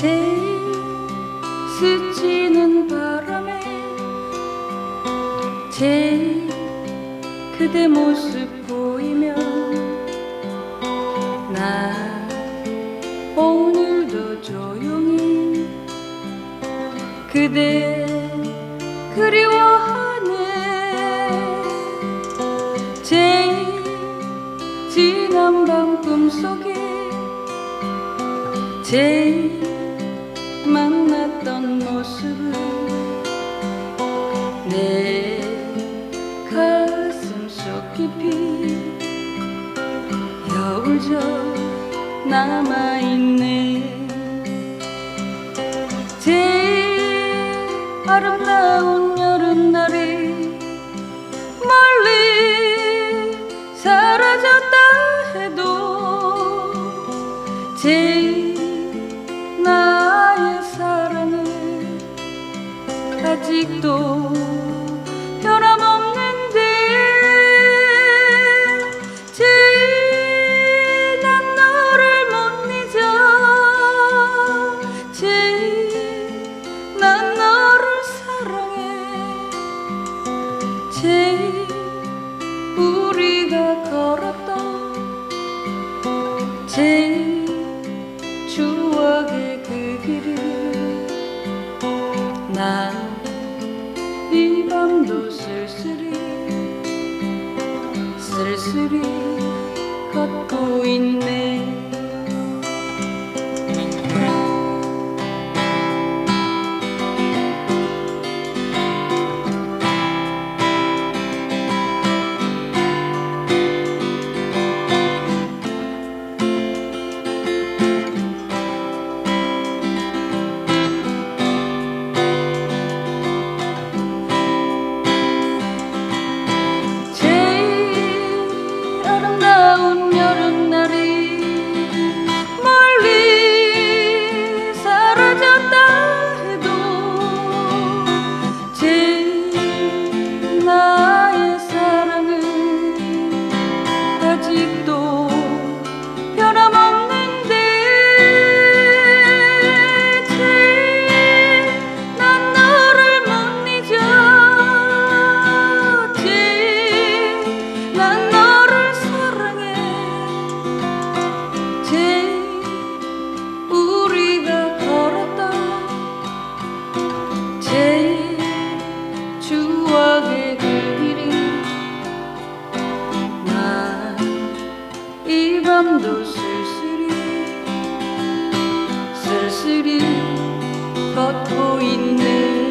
제 스치는 바람에 제 그대 모습 보이면 나 오늘도 조용히 그대 그리워하네. 제 지난 밤 꿈속에 제 만났던 모습을 내 가슴 속 깊이 여울져 남아있네. 제일 아름다운 제일 추억의 그 길을 난 이 밤도 쓸쓸히 걷고 있네 밤도 쓸쓸히 쓸쓸히 걷고 있네